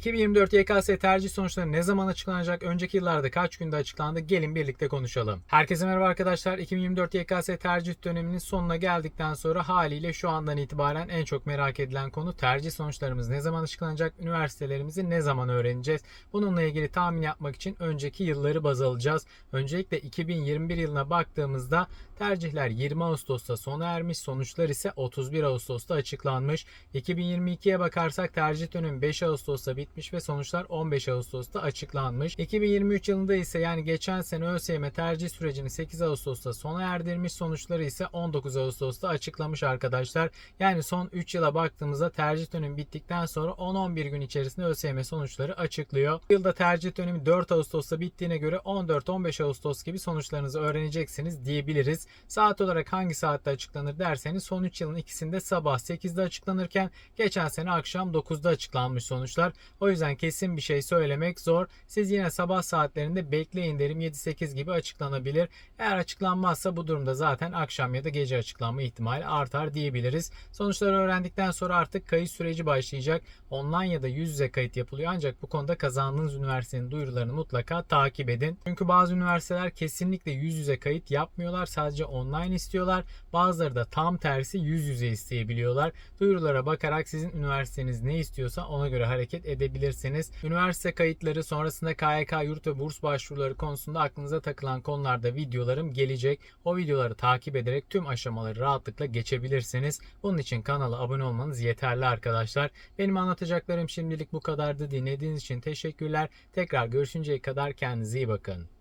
2024 YKS tercih sonuçları ne zaman açıklanacak? Önceki yıllarda kaç günde açıklandı? Gelin birlikte konuşalım. Herkese merhaba arkadaşlar. 2024 YKS tercih döneminin sonuna geldikten sonra haliyle şu andan itibaren en çok merak edilen konu tercih sonuçlarımız ne zaman açıklanacak? Üniversitelerimizi ne zaman öğreneceğiz? Bununla ilgili tahmin yapmak için önceki yılları baz alacağız. Öncelikle 2021 yılına baktığımızda tercihler 20 Ağustos'ta sona ermiş. Sonuçlar ise 31 Ağustos'ta açıklanmış. 2022'ye bakarsak tercih dönemi 5 Ağustos'ta bitmiş ve sonuçlar 15 Ağustos'ta açıklanmış. 2023 yılında ise yani geçen sene ÖSYM tercih sürecini 8 Ağustos'ta sona erdirmiş. Sonuçları ise 19 Ağustos'ta açıklamış arkadaşlar. Yani son 3 yıla baktığımızda tercih dönemi bittikten sonra 10-11 gün içerisinde ÖSYM sonuçları açıklıyor. Bu yılda tercih dönemi 4 Ağustos'ta bittiğine göre 14-15 Ağustos gibi sonuçlarınızı öğreneceksiniz diyebiliriz. Saat olarak hangi saatte açıklanır derseniz son 3 yılın ikisinde sabah 8'de açıklanırken geçen sene akşam 9'da açıklanmış sonuçlar. O yüzden kesin bir şey söylemek zor. Siz yine sabah saatlerinde bekleyin derim 7-8 gibi açıklanabilir. Eğer açıklanmazsa bu durumda zaten akşam ya da gece açıklanma ihtimali artar diyebiliriz. Sonuçları öğrendikten sonra artık kayıt süreci başlayacak. Online ya da yüz yüze kayıt yapılıyor ancak bu konuda kazandığınız üniversitenin duyurularını mutlaka takip edin. Çünkü bazı üniversiteler kesinlikle yüz yüze kayıt yapmıyorlar. Sadece online istiyorlar. Bazıları da tam tersi yüz yüze isteyebiliyorlar. Duyurulara bakarak sizin üniversiteniz ne istiyorsa ona göre hareket edebilirsiniz. Üniversite kayıtları sonrasında KYK yurt ve burs başvuruları konusunda aklınıza takılan konularda videolarım gelecek. O videoları takip ederek tüm aşamaları rahatlıkla geçebilirsiniz. Bunun için kanala abone olmanız yeterli arkadaşlar. Benim anlatacaklarım şimdilik bu kadardı. Dinlediğiniz için teşekkürler. Tekrar görüşünceye kadar kendinize iyi bakın.